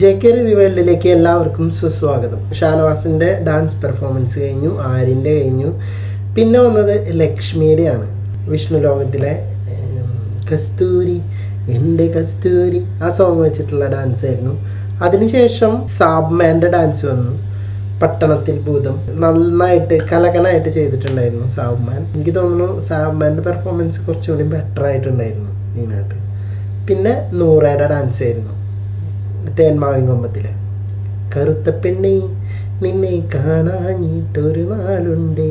J K review വേൾഡിലേക്ക് എല്ലാവർക്കും സുസ്വാഗതം. ഷാനവാസിന്റെ ഡാൻസ് പെർഫോമൻസ് കഴിഞ്ഞു ആര്യന്റെ കഴിഞ്ഞു. പിന്നെ വന്നത് ലക്ഷ്മിയുടെയാണ്. വിഷ്ണു ലോകത്തിലെ കസ്തൂരി എന്റെ കസ്തൂരി ആ സോങ് വെച്ചിട്ടുള്ള ഡാൻസ് ആയിരുന്നു. അതിനുശേഷം സാബ്മാന്റെ ഡാൻസ് വന്നു. പട്ടണത്തിൽ ഭൂതം. നന്നായിട്ട് കലകനായിട്ട് ചെയ്തിട്ടുണ്ടായിരുന്നു സാബ്മാൻ എനിക്ക് തോന്നുന്നു സാബ്മാന്റെ പെർഫോമൻസ് കുറച്ചുകൂടി ബെറ്റർ ആയിട്ടുണ്ടായിരുന്നു ഇതിനകത്ത്. പിന്നെ നൂറയുടെ ഡാൻസ് ആയിരുന്നു. തേന്മാവിൻ കൊമ്പത്തിലെ കറുത്ത പെണ്ണെ നിന്നെ കാണാഞ്ഞിട്ടൊരു നാളുണ്ടേ.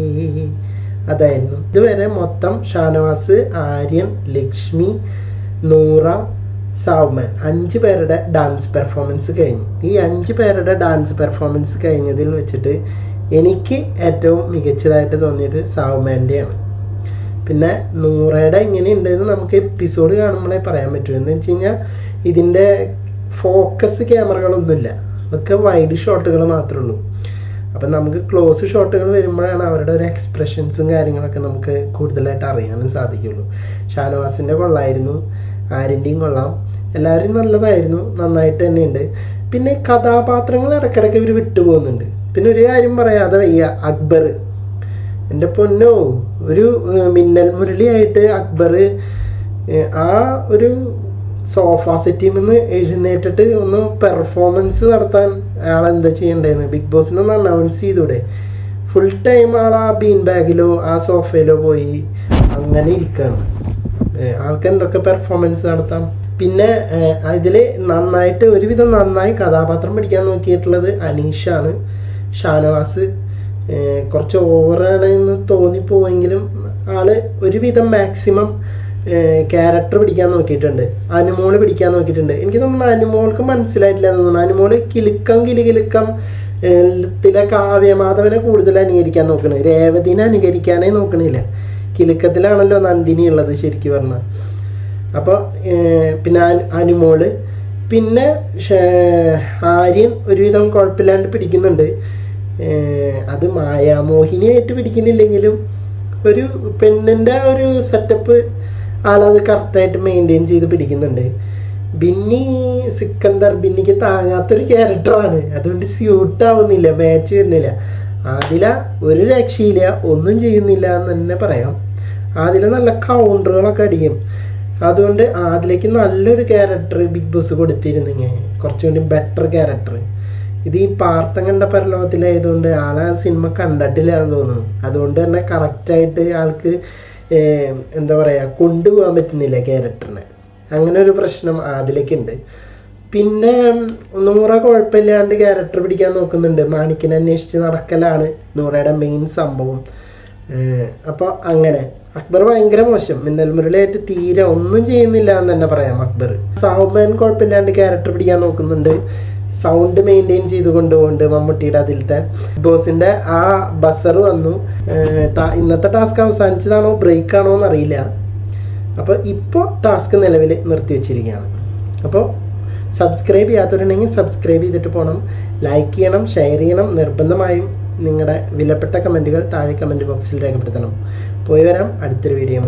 അതായിരുന്നു. ഇതുവരെ മൊത്തം ഷാനവാസ് ആര്യൻ ലക്ഷ്മി നൂറ സാവ്മാൻ അഞ്ച് പേരുടെ ഡാൻസ് പെർഫോമൻസ് കഴിഞ്ഞു. ഈ അഞ്ച് പേരുടെ ഡാൻസ് പെർഫോമൻസ് കഴിഞ്ഞതിൽ വെച്ചിട്ട് എനിക്ക് ഏറ്റവും മികച്ചതായിട്ട് തോന്നിയത് സാവ്മാന്റെയാണ് പിന്നെ നൂറയുടെ എങ്ങനെയുണ്ടെന്ന് നമുക്ക് എപ്പിസോഡ് കാണുമ്പോഴേ പറയാൻ പറ്റൂ. എന്ന് വെച്ച് കഴിഞ്ഞാൽ ഇതിന്റെ ഫോക്കസ് ക്യാമറകളൊന്നുമില്ല ഒക്കെ വൈഡ് ഷോട്ടുകൾ മാത്രമേ ഉള്ളൂ. അപ്പം നമുക്ക് ക്ലോസ് ഷോട്ടുകൾ വരുമ്പോഴാണ് അവരുടെ ഒരു എക്സ്പ്രഷൻസും കാര്യങ്ങളൊക്കെ നമുക്ക് കൂടുതലായിട്ട് അറിയാനും സാധിക്കുള്ളൂ. ഷാനവാസിന്റെ കൊള്ളായിരുന്നു. ആരിന്റെയും കൊള്ളാം. എല്ലാവരും നല്ലതായിരുന്നു. നന്നായിട്ട് തന്നെയുണ്ട്. പിന്നെ കഥാപാത്രങ്ങൾ ഇടയ്ക്കിടയ്ക്ക് ഇവർ വിട്ടുപോകുന്നുണ്ട്. പിന്നെ ഒരു കാര്യം പറയാതെ വയ്യ. അക്ബർ. എന്റെ പൊന്നോ ഒരു മിന്നൽ മുരളിയായിട്ട് അക്ബർ ആ ഒരു സോഫ സെറ്റിൽ നിന്ന് എഴുന്നേറ്റിട്ട് ഒന്ന് പെർഫോമൻസ് നടത്താൻ അയാൾ എന്താ ചെയ്യണ്ടേന്ന്. ബിഗ് ബോസിനൊന്ന് അനൗൺസ് ചെയ്തൂടെ. ഫുൾ ടൈം ആൾ ആ ബീൻ ബാഗിലോ ആ സോഫയിലോ പോയി അങ്ങനെ ഇരിക്കുകയാണ് ആൾക്ക് എന്തൊക്കെ പെർഫോമൻസ് നടത്താം? പിന്നെ ഇതിൽ നന്നായിട്ട് ഒരുവിധം നന്നായി കഥാപാത്രം പിടിക്കാൻ നോക്കിയിട്ടുള്ളത് അനീഷാണ്. ഷാനവാസ് കുറച്ച് ഓവറാണ് എന്ന് തോന്നിപ്പോവെങ്കിലും ആൾ ഒരുവിധം മാക്സിമം ക്യാരക്ടർ പിടിക്കാൻ നോക്കിയിട്ടുണ്ട്. അനുമോൾ പിടിക്കാൻ നോക്കിയിട്ടുണ്ട്. എനിക്ക് തോന്നുന്നു അനുമോൾക്ക് മനസ്സിലായിട്ടില്ല എന്ന് തോന്നുന്നു. അനുമോൾ കിലുക്കം കിലുകിലുക്കം ത്തിലെ കാവ്യമാധവനെ കൂടുതൽ അനുകരിക്കാൻ നോക്കണത് രേവതിനെ അനുകരിക്കാനേ നോക്കണില്ല. കിലുക്കത്തിലാണല്ലോ നന്ദിനി ഉള്ളത് ശരിക്കും പറഞ്ഞാൽ അപ്പോൾ പിന്നെ അനു- അനുമോൾ. പിന്നെ ആര്യൻ ഒരുവിധം കുഴപ്പമില്ലാണ്ട് പിടിക്കുന്നുണ്ട്. അത് മായാമോഹിനിയായിട്ട് പിടിക്കുന്നില്ലെങ്കിലും ഒരു പെണ്ണിന്റെ ഒരു സെറ്റപ്പ് ആളത് കറക്റ്റായിട്ട് മെയിന്റെയിൻ ചെയ്ത് പിടിക്കുന്നുണ്ട്. ബിന്നി സിക്കന്ദർ ബിന്നിക്ക് താങ്ങാത്തൊരു ക്യാരക്ടറാണ് അതുകൊണ്ട് സ്യൂട്ട് ആവുന്നില്ല മാച്ച് വരുന്നില്ല. ആദില ഒരു രക്ഷയില്ല ഒന്നും ചെയ്യുന്നില്ല എന്ന് തന്നെ പറയാം. ആദില നല്ല കൗണ്ടറുകളൊക്കെ അടിക്കും. അതുകൊണ്ട് ആദിലേക്ക് നല്ലൊരു ക്യാരക്ടർ ബിഗ് ബോസ് കൊടുത്തിരുന്നെങ്കിൽ കുറച്ചുകൂടി ബെറ്റർ ക്യാരക്ടർ ഇത് ഈ പാർത്തം കണ്ട പരലോകത്തിലായതുകൊണ്ട് ആളെ സിനിമ കണ്ടിട്ടില്ല എന്ന് തോന്നുന്നു. അതുകൊണ്ട് തന്നെ കറക്റ്റായിട്ട് ആൾക്ക് എന്താ പറയുക കൊണ്ടുപോകാൻ പറ്റുന്നില്ല ക്യാരക്ടറിനെ അങ്ങനെ ഒരു പ്രശ്നം അതിലേക്കുണ്ട് പിന്നെ നൂറ കുഴപ്പമില്ലാണ്ട് ക്യാരക്ടർ പിടിക്കാൻ നോക്കുന്നുണ്ട്. മാണിക്കിനെ അന്വേഷിച്ച് നടക്കലാണ് നൂറയുടെ മെയിൻ സംഭവം. അപ്പോൾ അങ്ങനെ. അക്ബർ ഭയങ്കര മോശം. മിന്നൽ മുരളിയായിട്ട് തീരെ ഒന്നും ചെയ്യുന്നില്ല എന്ന് തന്നെ പറയാം അക്ബർ. സാഹുബാൻ കുഴപ്പമില്ലാണ്ട് ക്യാരക്ടർ പിടിക്കാൻ നോക്കുന്നുണ്ട്. സൗണ്ട് മെയിന്റെയിൻ ചെയ്ത് കൊണ്ടുപോകുന്നുണ്ട് മമ്മൂട്ടിയുടെ അതിലത്തെ. ബോസിന്റെ ആ ബസർ വന്നു. ഇന്നത്തെ ടാസ്ക് അവസാനിച്ചതാണോ ബ്രേക്ക് ആണോ എന്നറിയില്ല. അപ്പോൾ ഇപ്പോൾ ടാസ്ക് നിലവിൽ നിർത്തി വെച്ചിരിക്കുകയാണ്. അപ്പോൾ സബ്സ്ക്രൈബ് ചെയ്യാത്തവരുണ്ടെങ്കിൽ സബ്സ്ക്രൈബ് ചെയ്തിട്ട് പോകണം ലൈക്ക് ചെയ്യണം ഷെയർ ചെയ്യണം. നിർബന്ധമായും നിങ്ങളുടെ വിലപ്പെട്ട കമന്റുകൾ താഴെ കമന്റ് ബോക്സിൽ രേഖപ്പെടുത്തണം. പോയി വരാം. അടുത്തൊരു വീഡിയോ